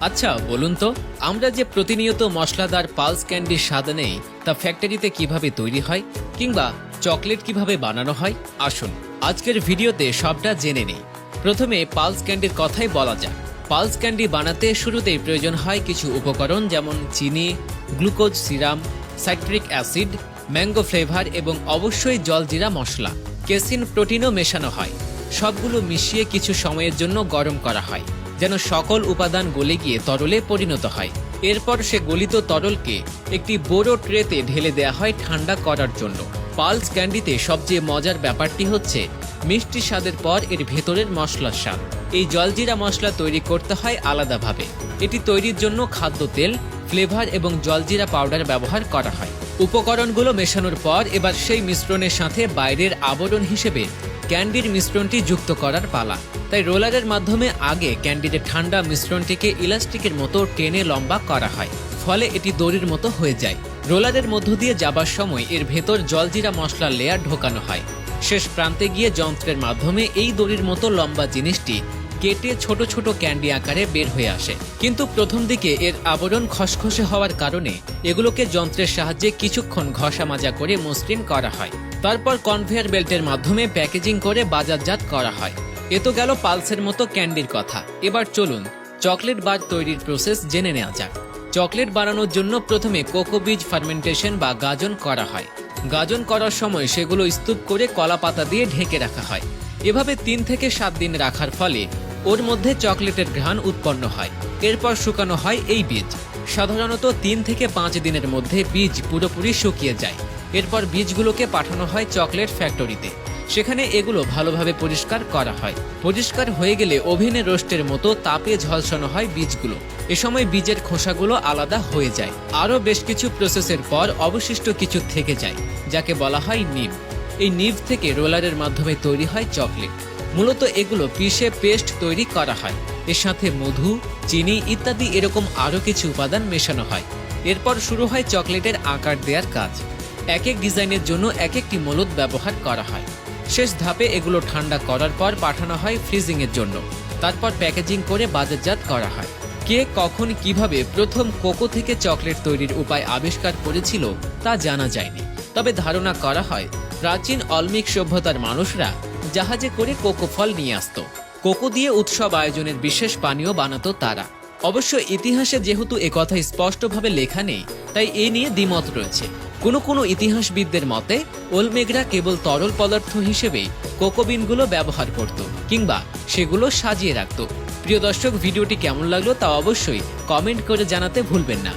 আচ্ছা বলুন তো, আমরা যে প্রতিনিয়ত মশলাদার পালস ক্যান্ডির স্বাদ নেই, তা ফ্যাক্টরিতে কীভাবে তৈরি হয়? কিংবা চকলেট কীভাবে বানানো হয়? আসুন, আজকের ভিডিওতে সবটা জেনে নেই। প্রথমে পালস ক্যান্ডির কথাই বলা যাক। পালস ক্যান্ডি বানাতে শুরুতেই প্রয়োজন হয় কিছু উপকরণ যেমন চিনি, glucose serum, citric acid, mango flavour এবং অবশ্যই জলজিরা মশলা। কেসিন প্রোটিনও মেশানো হয়। সবগুলো মিশিয়ে কিছু সময়ের জন্য গরম করা হয়। যেন সকল উপাদান গলে গিয়ে তরলে পরিণত হয়। এরপর সে গলিত তরলকে একটি বড় ট্রেতে ঢেলে দেওয়া হয় ঠান্ডা করার জন্য। পালস ক্যান্ডিতে সবচেয়ে মজার ব্যাপারটি হচ্ছে, মিষ্টি স্বাদের পর এর ভেতরের মশলার স্বাদ। এই জলজিরা মশলা তৈরি করতে হয় আলাদাভাবে। এটি তৈরির জন্য খাদ্য তেল, ফ্লেভার এবং জলজিরা পাউডার ব্যবহার করা হয়। উপকরণগুলো মেশানোর পর এবার সেই মিশ্রণের সাথে বাইরের আবরণ হিসেবে ক্যান্ডির মিশ্রণটি যুক্ত করার পালা। তাই রোলারের মাধ্যমে আগে ক্যান্ডির ঠান্ডা মিশ্রণটিকে ইলাস্টিকের মতো টেনে লম্বা করা হয়, ফলে এটি দড়ির মতো হয়ে যায়। রোলারের মধ্য দিয়ে যাবার সময় এর ভেতর জলজিরা মশলার লেয়ার ঢোকানো হয়। শেষ প্রান্তে গিয়ে যন্ত্রের মাধ্যমে এই দড়ির মতো লম্বা জিনিসটি কেটে ছোট ছোট ক্যান্ডি আকারে বের হয়ে আসে। কিন্তু প্রথম দিকে এর আবরণ খসখসে হওয়ার কারণে এগুলোকে যন্ত্রের সাহায্যে কিছুক্ষণ ঘষা মাজা করে মসৃণ করা হয়। তারপর কনভেয়ার বেল্টের মাধ্যমে প্যাকেজিং করে বাজারজাত করা হয়। এ তো গেল পালসের মতো ক্যান্ডির কথা। এবার চলুন, চকলেট বার তৈরির প্রসেস জেনে নেওয়া যাক। চকলেট বানানোর জন্য প্রথমে কোকো বীজ ফার্মেন্টেশন বা গাজন করা হয়। গাজন করার সময় সেগুলো স্তূপ করে কলা পাতা দিয়ে ঢেকে রাখা হয়। এভাবে তিন থেকে সাত দিন রাখার ফলে ওর মধ্যে চকলেটের ঘ্রাণ উৎপন্ন হয়। এরপর শুকানো হয় এই বীজ। সাধারণত তিন থেকে পাঁচ দিনের মধ্যে বীজ পুরোপুরি শুকিয়ে যায়। এরপর বীজগুলোকে পাঠানো হয় চকলেট ফ্যাক্টরিতে সেখানে এগুলো ভালোভাবে পরিষ্কার করা হয়। পরিষ্কার হয়ে গেলে ওভেনে রোস্টের মতো তাপে ঝলসানো হয় বীজগুলো। এ সময় বীজের খোসাগুলো আলাদা হয়ে যায়। আরও বেশ কিছু প্রসেসের পর অবশিষ্ট কিছু থেকে যায়, যাকে বলা হয় নিব এই নিব থেকে রোলারের মাধ্যমে তৈরি হয় চকলেট। মূলত এগুলো পিষে পেস্ট তৈরি করা হয়। এর সাথে মধু, চিনি ইত্যাদি এরকম আরও কিছু উপাদান মেশানো হয়। এরপর শুরু হয় চকলেটের আকার দেওয়ার কাজ। এক এক ডিজাইনের জন্য এক একটি মলদ ব্যবহার করা হয়। শেষ ধাপে এগুলো ঠান্ডা করার পর পাঠানো হয় ফ্রিজিংয়ের জন্য। তারপর প্যাকেজিং করে বাজারজাত করা হয়। কে, কখন, কীভাবে প্রথম কোকো থেকে চকলেট তৈরির উপায় আবিষ্কার করেছিল তা জানা যায়নি। তবে ধারণা করা হয়, প্রাচীন অলমিক সভ্যতার মানুষরা জাহাজে করে কোকো ফল নিয়ে আসতো। কোকো দিয়ে উৎসব আয়োজনের বিশেষ পানীয় বানাতো তারা। অবশ্য ইতিহাসে যেহেতু একথা স্পষ্টভাবে লেখা নেই, তাই এ নিয়ে দ্বিমত রয়েছে। কোনো কোনো ইতিহাসবিদদের মতে ওলমেগরা কেবল তরল পদার্থ হিসেবেই কোকোবিনগুলো ব্যবহার করত, কিংবা সেগুলো সাজিয়ে রাখত। প্রিয় দর্শক, ভিডিওটি কেমন লাগল তা অবশ্যই কমেন্ট করে জানাতে ভুলবেন না।